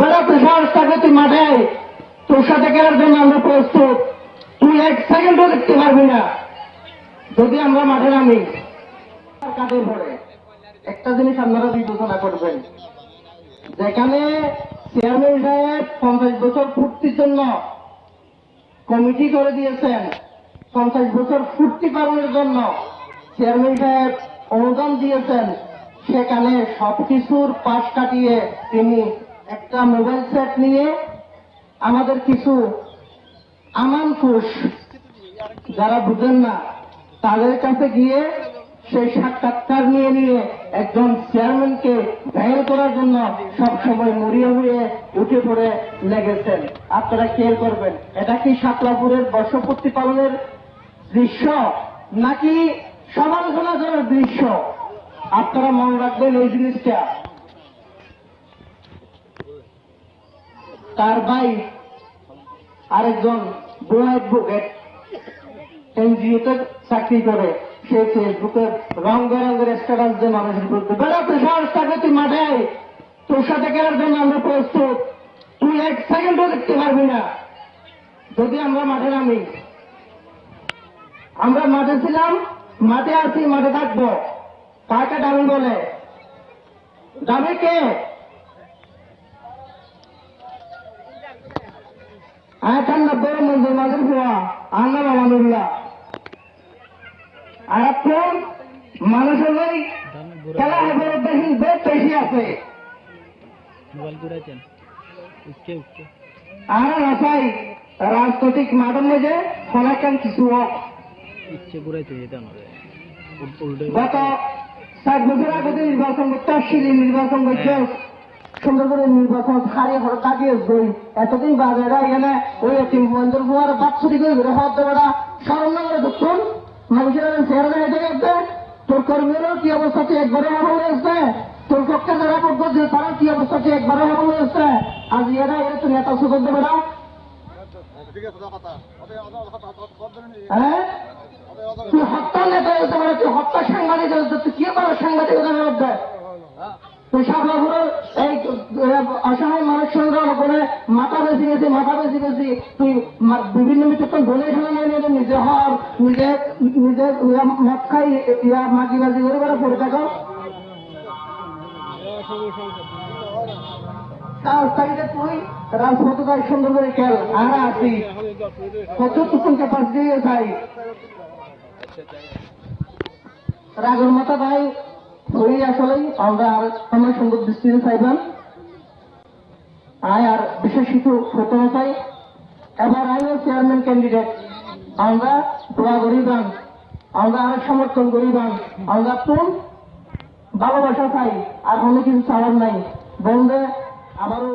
সাহস থাকলে তুই মাঠে। তোর সাথে খেলার জন্য আমরা প্রস্তুত। তুই এক সেকেন্ডও দেখতে পারবি না। যদি আমরা মাঠে নামি কাঁধে একটা জিনিস আপনারা বিবেচনা করবেন। যেখানে চেয়ারম্যান সাহেব পঞ্চাশ বছর পূর্তির জন্য কমিটি করে দিয়েছেন, পঞ্চাশ বছর ফুর্তি পালনের জন্য চেয়ারম্যান সাহেব অনুদান দিয়েছেন, সেখানে সবকিছুর পাশ কাটিয়ে তিনি একটা মোবাইল সেট নিয়ে আমাদের কিছু আমান খুশ যারা বুঝেন না, তাদের কাছে গিয়ে সেই সাক্ষাৎকার নিয়ে নিয়ে একজন চেয়ারম্যানকে ঘায়ল করার জন্য সবসময় মরিয়ে মরিয়ে উঠে পড়ে লেগেছেন। আপনারা খেয়াল করবেন, এটা কি সাতলাপুরের বর্ষপূর্তি পালনের দৃশ্য নাকি সমালোচনা করার দৃশ্য? আপনারা মনে রাখবেন এই জিনিসটা। তার ভাই আরেকজন বড় অ্যাডভোকেট, এনজিওতে চাকরি করে। সে ফেসবুকে রং বেরঙের স্ট্যাটাস দিয়ে মানুষের করতে বেড়াতে সাহস থাকলে তুই মাঠে তোর সাথে খেলার জন্য আমরা প্রস্তুত। তুই এক সেকেন্ডও দেখতে পারবি না। যদি আমরা মাঠে নামি, আমরা মাঠে ছিলাম, মাঠে আছি, মাঠে থাকব। কাকে দামি বলে? দামি কে? বড় মন্দির মাঝের ভুয়া আন্না মামানুল্লাহ আর এখন মানুষের ওই খেলা হবে বেশি বেশ বেশি আছে। আর রাজনৈতিক মাঠের মধ্যে অনেকখান কিছু হোক ইচ্ছে গত ষাট বছর আগে নির্বাচন করতে আসছিল নির্বাচন করতে সুন্দর করে নির্বাচন হারিয়ে হলো কাটিয়ে গই এতদিন বাজারে এখানে ওই এটিম বন্ধুর বুয়ার বাচ্চুরি করে ঘুরে হওয়ার দেওয়া স্মরণ করে দেখুন মানুষের চেহারা হেঁটে গেছে তোর কর্মীরও কি অবস্থা তুই একবারে হামল হয়েছে তোর পক্ষে যারা করছে তারা কি অবস্থা তুই একবারে হামল হয়েছে আজ এরা এরা তুই নেতা সুযোগ দেবে না। তুই হত্যা নেতা হতে পারে তুই হত্যা সাংবাদিক হতে তুই কি পারো সাংবাদিকতার মধ্যে তুই সাবলাপুরের অসহায় মানুষ সংগ্রাম করে মাথা বেশি গেছি, মাথা বেশি গেছি। তুই বিভিন্ন মিত্র বলে খেলা নিজে হর নিজে নিজে মদ খাই, ইয়া মাগি বাজি করে করে পড়ে থাকো। তুই রাজপথে সুন্দর করে খেল, আর আছি। কতটুকু ক্যাপাসিটি চাই রাগের মাথা ভাই হই আসলেই আমরা আর আমার সুন্দর দৃষ্টিতে চাইবেন আয় আর বিশেষিত সতর্কতায় এবার আইও চেয়ারম্যান ক্যান্ডিডেট। আমরা দোয়া গরিবান, আমরা আর সমর্থন গরিবান, আমরা কোন ভালোবাসা চাই, আর কোনো কিছু চাওয়ার নাই। বন্ধে আবারও